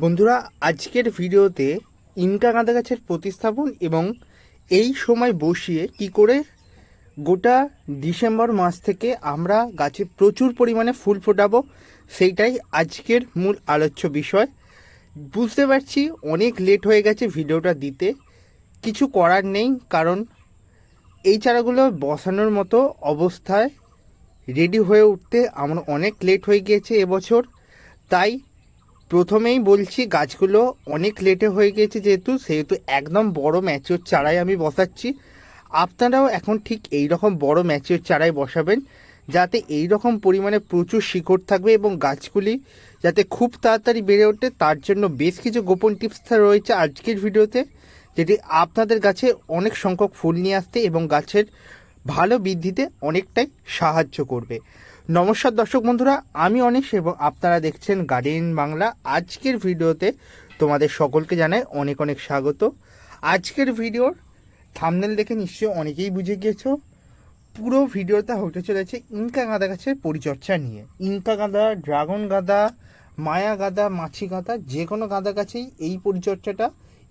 বন্ধুরা, আজকের ভিডিওতে ইনকা গাঁদা গাছের প্রতিস্থাপন এবং এই সময় বসিয়ে কি করে গোটা ডিসেম্বর মাস থেকে আমরা গাছে প্রচুর পরিমাণে ফুল ফোটাবো, সেইটাই আজকের মূল আলোচ্য বিষয়। বুঝতে পারছি অনেক লেট হয়ে গেছে ভিডিওটা দিতে, কিছু করার নেই, কারণ এই চারাগুলো বসানোর মতো অবস্থায় রেডি হয়ে উঠতে আমার অনেক লেট হয়ে গিয়েছে এবছর, তাই প্রথমেই বলছি গাছগুলো অনেক লেটে হয়ে গিয়েছে যেহেতু, সেহেতু একদম বড় ম্যাচিওর চারাই আমি বসাচ্ছি। আপনারাও এখন ঠিক এই রকম বড় ম্যাচিওর চারাই বসাবেন, যাতে এই রকম পরিমাণে প্রচুর শিকড় থাকবে এবং গাছগুলি যাতে খুব তাড়াতাড়ি বেড়ে ওঠে। তার জন্য বেশ কিছু গোপন টিপস রয়েছে আজকের ভিডিওতে, যেটি আপনাদের গাছে অনেক সংখ্যক ফুল নিয়ে আসতে এবং গাছের ভালো বৃদ্ধিতে অনেকটাই সাহায্য করবে। নমস্কার দর্শক বন্ধুরা, আমি অনিশ এবং আপনারা দেখছেন গার্ডেন বাংলা। আজকের ভিডিওতে তোমাদের সকলকে জানাই অনেক অনেক স্বাগত। আজকের ভিডিওর থামনেল দেখে নিশ্চয়ই অনেকেই বুঝে গিয়েছো। পুরো ভিডিওটা হতে চলেছে ইনকা গাঁদা গাছের পরিচর্যা নিয়ে। ইনকা গাঁদা, ড্রাগন গাঁদা, মায়া গাঁদা, মাছি গাঁদা, যে কোনো গাঁদা গাছেই এই পরিচর্যাটা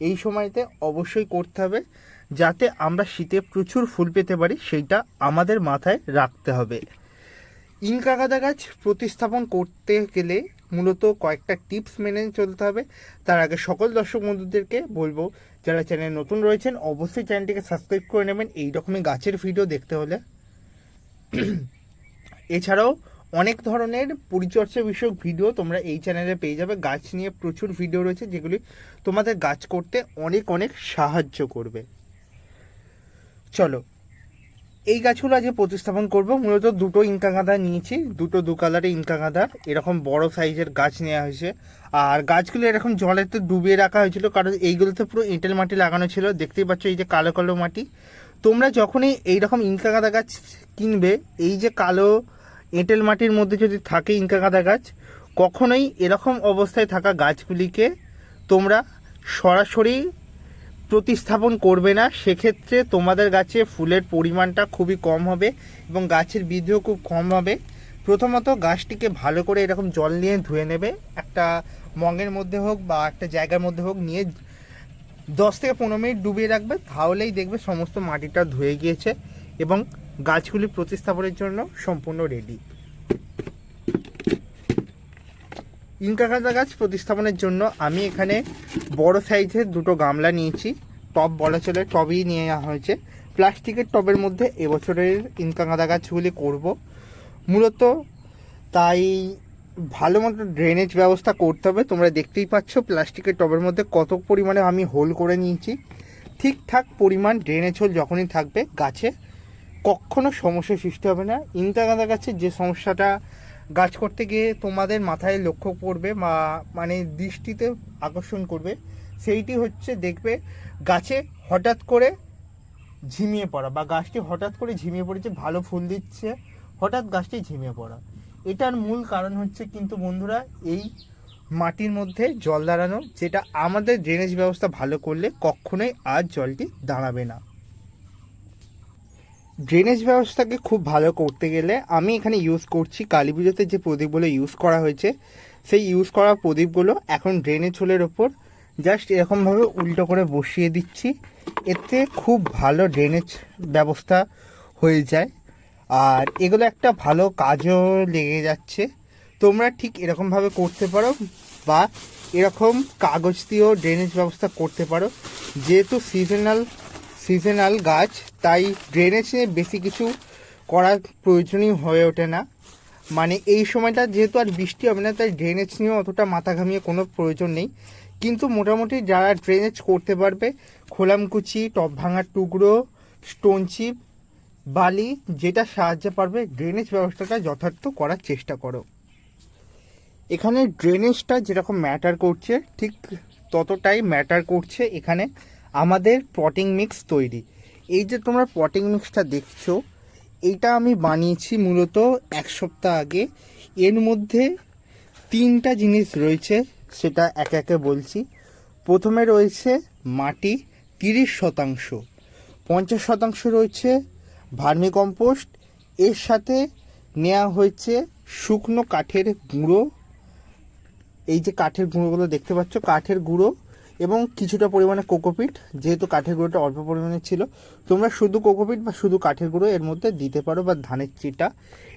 এই সময়তে অবশ্যই করতে হবে, যাতে আমরা শীতে প্রচুর ফুল পেতে পারি, সেইটা আমাদের মাথায় রাখতে হবে। ইনকা গাঁদা গাছ প্রতিস্থাপন করতে গেলে মূলত কয়েকটা টিপস মেনে চলতে হবে। তার আগে সকল দর্শক বন্ধুদেরকে বলব, যারা চ্যানেল নতুন রয়েছেন, অবশ্যই চ্যানেলটিকে সাবস্ক্রাইব করে নেবেন। এই রকমই গাছের ভিডিও দেখতে হলে। এছাড়াও অনেক ধরনের পরিচর্যা বিষয়ক ভিডিও তোমরা এই চ্যানেলে পেয়ে যাবে। গাছ নিয়ে প্রচুর ভিডিও রয়েছে, যেগুলি তোমাদের গাছ করতে অনেক অনেক সাহায্য করবে। চলো এই গাছগুলো আজকে প্রতিস্থাপন করব। মূলত দুটো ইনকা গাঁদা নিয়েছি, দুটো দু কালারে ইনকা গাঁদা। এরকম বড় সাইজের গাছ নেওয়া হয়েছে। আর গাছগুলো এরকম জলেতে ডুবিয়ে রাখা হয়েছিল, কারণ এইগুলোতে পুরো এঁটেল মাটি লাগানো ছিল। দেখতেই পাচ্ছ এই যে কালো কালো মাটি। তোমরা যখনই এইরকম ইনকা গাঁদা গাছ কিনবে, এই যে কালো এঁটেল মাটির মধ্যে যদি থাকে ইনকা গাঁদা গাছ, কখনোই এরকম অবস্থায় থাকা গাছগুলিকে তোমরা সরাসরি প্রতিস্থাপন করবে না, সেক্ষেত্রে তোমাদের গাছে ফুলের পরিমাণটা খুবই কম হবে এবং গাছের বৃদ্ধিও খুব কম হবে। প্রথমত গাছটিকে ভালো করে এরকম জল নিয়ে ধুয়ে নেবে, একটা মগের মধ্যে হোক বা একটা জায়গার মধ্যে হোক, নিয়ে দশ থেকে পনেরো মিনিট ডুবিয়ে রাখবে, তাহলেই দেখবে সমস্ত মাটিটা ধুয়ে গিয়েছে এবং গাছগুলি প্রতিস্থাপনের জন্য সম্পূর্ণ রেডি ইনকা গাঁদা গাছ প্রতিস্থাপনের জন্য আমি এখানে বড় সাইজের দুটো গামলা নিয়েছি। টব বলা চলে, টবই নিয়ে হয়েছে। প্লাস্টিকের টবের মধ্যে এবছরের ইনকা গাঁদা গাছগুলি করব। মূলত তাই ভালো মতো ড্রেনেজ ব্যবস্থা করতে হবে। তোমরা দেখতেই পাচ্ছ প্লাস্টিকের টবের মধ্যে কত পরিমাণে আমি হোল করে নিয়েছি। ঠিকঠাক পরিমাণ ড্রেনেজ হোল যখনই থাকবে গাছে, কখনো সমস্যা সৃষ্টি হবে না। ইনকা গাঁদা গাছের যে সমস্যাটা গাছ করতে গিয়ে তোমাদের মাথায় লক্ষ্য পড়বে বা মানে দৃষ্টিতে আকর্ষণ করবে, সেইটি হচ্ছে দেখবে গাছে হঠাৎ করে ঝিমিয়ে পড়া বা গাছটি হঠাৎ করে ঝিমিয়ে পড়েছে, ভালো ফুল দিচ্ছে, হঠাৎ গাছটি ঝিমিয়ে পড়া। এটার মূল কারণ হচ্ছে কিন্তু বন্ধুরা এই মাটির মধ্যে জল দাঁড়ানো, যেটা আমাদের ড্রেনেজ ব্যবস্থা ভালো করলে কখনোই আর জলটি দাঁড়াবে না। ড্রেনেজ ব্যবস্থাকে খুব ভালো করতে গেলে আমি এখানে ইউজ করছি কালী পুজোতে যে প্রদীপগুলো ইউজ করা হয়েছে, সেই ইউজ করা প্রদীপগুলো এখন ড্রেনেজ হোলের ওপর জাস্ট এরকমভাবে উল্টো করে বসিয়ে দিচ্ছি। এতে খুব ভালো ড্রেনেজ ব্যবস্থা হয়ে যায়। আর এগুলো একটা ভালো কাজও লেগে যাচ্ছে। তোমরা ঠিক এরকমভাবে করতে পারো বা এরকম কাগজ দিয়েও ড্রেনেজ ব্যবস্থা করতে পারো। যেহেতু সিজনাল সিজনাল গাছ, তাই ড্রেনেজ নিয়ে বেশি কিছু করার প্রয়োজনই হয়ে ওঠে না। মানে এই সময়টা যেহেতু আর বৃষ্টি হবে না, তাই ড্রেনেজ নিয়েও অতটা মাথা ঘামিয়ে কোনো প্রয়োজন নেই। কিন্তু মোটামুটি যারা ড্রেনেজ করতে পারবে, খোলামকুচি টপ ভাঙার টুকরো স্টোন চিপ বালি, যেটা সাহায্য পারবে ড্রেনেজ ব্যবস্থাটা যথার্থ করার চেষ্টা করো। এখানে ড্রেনেজটা যেরকম ম্যাটার করছে, ঠিক ততটাই ম্যাটার করছে এখানে। আমাদের পটিং মিক্স তৈরি। এই যে তোমরা পটিং মিক্সটা দেখছ, এইটা আমি বানিয়েছি মূলত এক সপ্তাহ আগে। এর মধ্যে তিনটা জিনিস রয়েছে, সেটা একে একে বলছি। প্রথমে রয়েছে মাটি তিরিশ শতাংশ। পঞ্চাশ শতাংশ রয়েছে ভার্মি কম্পোস্ট। এর সাথে নেওয়া হয়েছে শুকনো কাঠের গুঁড়ো। এই যে কাঠের গুঁড়োগুলো দেখতে পাচ্ছ, কাঠের গুঁড়ো। এবং কিছুটা পরিমাণে কোকোপিট, যেহেতু কাঠের গুঁড়োটা অল্প পরিমাণে ছিল, তোমরা শুধু কোকোপিট বা শুধু কাঠের গুঁড়ো এর মধ্যে দিতে পারো বা ধানের চিটা।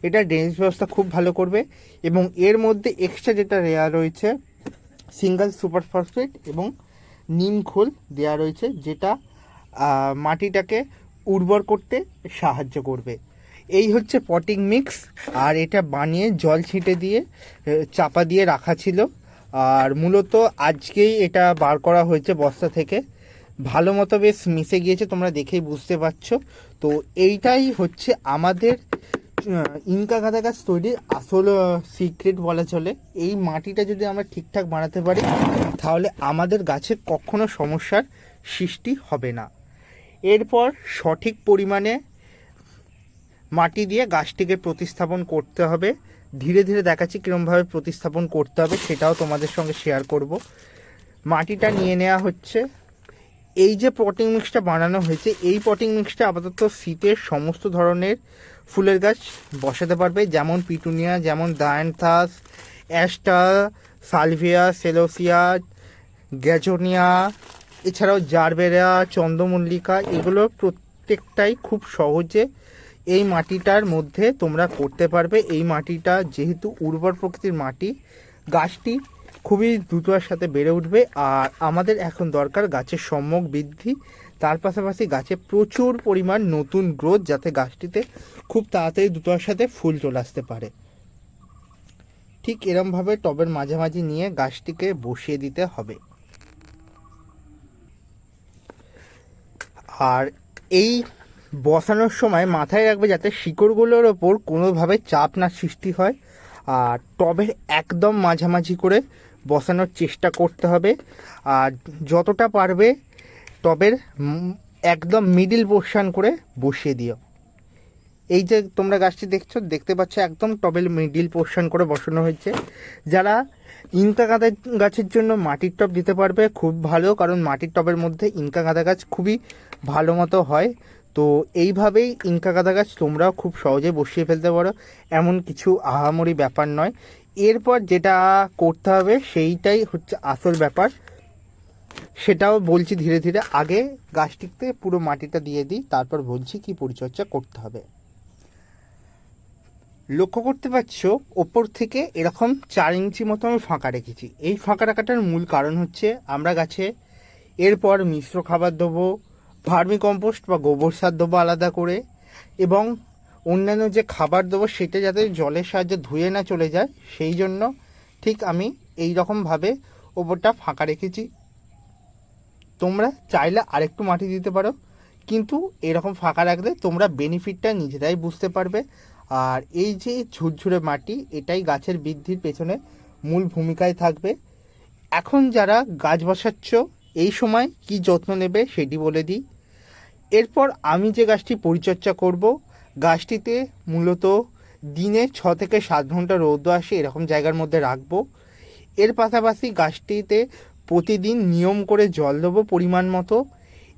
এটা ড্রেনেজ ব্যবস্থা খুব ভালো করবে এবং এর মধ্যে এক্সট্রা যেটা রেয়ার রয়েছে সিঙ্গেল সুপার ফসফেট এবং নিম খোল দেওয়া রয়েছে, যেটা মাটিটাকে উর্বর করতে সাহায্য করবে। এই হচ্ছে পটিং মিক্স আর এটা বানিয়ে জল ছিটে দিয়ে চাপা দিয়ে রাখা ছিল। আর মূলত আজকেই এটা বার করা হয়েছে বস্তা থেকে। ভালো মতো বেশ মিশে গিয়েছে, তোমরা দেখেই বুঝতে পারছ। তো এইটাই হচ্ছে আমাদের ইনকা গাঁদা গাছ তৈরির আসল সিক্রেট বলা চলে। এই মাটিটা যদি আমরা ঠিকঠাক বানাতে পারি, তাহলে আমাদের গাছে কখনো সমস্যার সৃষ্টি হবে না। এরপর সঠিক পরিমাণে মাটি দিয়ে গাছটিকে প্রতিস্থাপন করতে হবে। ধীরে ধীরে দেখাচ্ছি কীরমভাবে প্রতিস্থাপন করতে হবে, সেটাও তোমাদের সঙ্গে শেয়ার করব। মাটিটা নিয়ে নেওয়া হচ্ছে। এই যে পটিং মিক্সটা বানানো হয়েছে, এই পটিং মিক্সটা আপাতত শীতের সমস্ত ধরনের ফুলের গাছ বসাতে পারবে, যেমন পিটুনিয়া, যেমন dianthus aster, salvia, celosia, gazania, এছাড়াও জারবেরা, চন্দ্রমল্লিকা, এগুলো প্রত্যেকটাই খুব সহজে এই মাটিটার মধ্যে তোমরা করতে পারবে। এই মাটিটা যেহেতু উর্বর প্রকৃতির মাটি, গাছটি খুবই দ্রুততার সাথে বেড়ে উঠবে আর আমাদের এখন দরকার গাছের সম্যক বৃদ্ধি। তার পাশাপাশি গাছে প্রচুর পরিমাণ নতুন গ্রোথ যাতে গাছটিতে খুব তাড়াতাড়ি দ্রুততার সাথে ফুল চলে আসতে পারে। ঠিক এরমভাবে টবের মাঝামাঝি নিয়ে গাছটিকে বসিয়ে দিতে হবে। আর এই বসানোর সময় মাথায় রাখবে যাতে শিকড়গুলোর ওপর কোনোভাবে চাপ না সৃষ্টি হয়। আর টবের একদম মাঝামাঝি করে বসানোর চেষ্টা করতে হবে। আর যতটা পারবে টবের একদম মিডিল পোর্শন করে বসিয়ে দিও। এই যে তোমরা গাছটি দেখছ, দেখতে পাচ্ছ একদম টবের মিডিল পোর্শন করে বসানো হয়েছে। যারা ইনকা গাঁদা গাছের জন্য মাটির টব দিতে পারবে, খুব ভালো, কারণ মাটির টবের মধ্যে ইনকা গাঁদা গাছ খুবই ভালো মতো হয়। তো এইভাবেই ইনকা গাঁদা গাছ তোমরাও খুব সহজে বসিয়ে ফেলতে পারো। এমন কিছু আহামরি ব্যাপার নয়। এরপর যেটা করতে হবে, সেইটাই হচ্ছে আসল ব্যাপার। সেটাও বলছি ধীরে ধীরে। আগে গাছটিতে পুরো মাটিটা দিয়ে দিই, তারপর বলছি কি পরিচর্যা করতে হবে। লক্ষ্য করতে পারছ, ওপর থেকে এরকম চার ইঞ্চি মতো আমি ফাঁকা রেখেছি। এই ফাঁকা রাখাটার মূল কারণ হচ্ছে আমরা গাছে এরপর মিশ্র খাবার দেবো ভার্মি কম্পোস্ট বা গোবর সার দেবো আলাদা করে এবং অন্যান্য যে খাবার দেবো সেটা যাতে জলের সাহায্যে ধুয়ে না চলে যায়, সেই জন্য ঠিক আমি এই রকমভাবে ওপরটা ফাঁকা রেখেছি। তোমরা চাইলে আরেকটু মাটি দিতে পারো, কিন্তু এরকম ফাঁকা রাখলে তোমরা বেনিফিটটা নিজেরাই বুঝতে পারবে। আর এই যে ঝুরঝুরে মাটি, এটাই গাছের বৃদ্ধির পেছনে মূল ভূমিকায় থাকবে। এখন যারা গাছ বসাচ্ছ, এই সময় কি যত্ন নেবে সেটি বলে দিই। এরপর আমি যে গাছটি পরিচর্যা করব, গাছটিতে মূলত দিনে ছ থেকে সাত ঘণ্টা রৌদ্র আসে এরকম জায়গার মধ্যে রাখব। এর পাশাপাশি গাছটিতে প্রতিদিন নিয়ম করে জল দেবো পরিমাণ মতো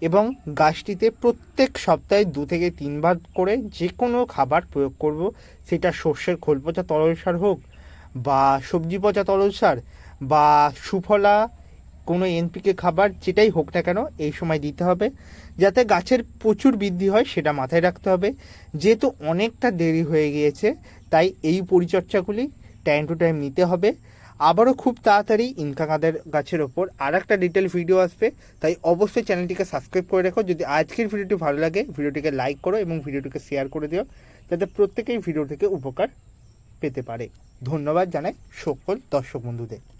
এবং গাছটিতে প্রত্যেক সপ্তাহে দু থেকে তিনবার করে যে কোনো খাবার প্রয়োগ করব। সেটা সর্ষের খোল পচা তরল সার হোক বা সবজি পচা তরল সার বা সুফলা কোনো এনপিকে খাবার যেটাই হোক না কেন এই সময় দিতে হবে। যাতে গাছের প্রচুর বৃদ্ধি হয় সেটা মাথায় রাখতে হবে। যেহেতু অনেকটা দেরি হয়ে গিয়েছে, তাই এই পরিচর্যাগুলি টাইম টু টাইম নিতে হবে। আবারও খুব তাড়াতাড়ি ইনকা কাঁদের গাছের ওপর আর একটা ডিটেল ভিডিও আসবে। তাই অবশ্যই চ্যানেলটিকে সাবস্ক্রাইব করে রেখো। যদি আজকের ভিডিওটি ভালো লাগে ভিডিওটিকে লাইক করো এবং ভিডিওটিকে শেয়ার করে দিও। যাতে প্রত্যেকেই ভিডিও থেকে উপকার পেতে পারে। ধন্যবাদ জানাই সকল দর্শক বন্ধুদের।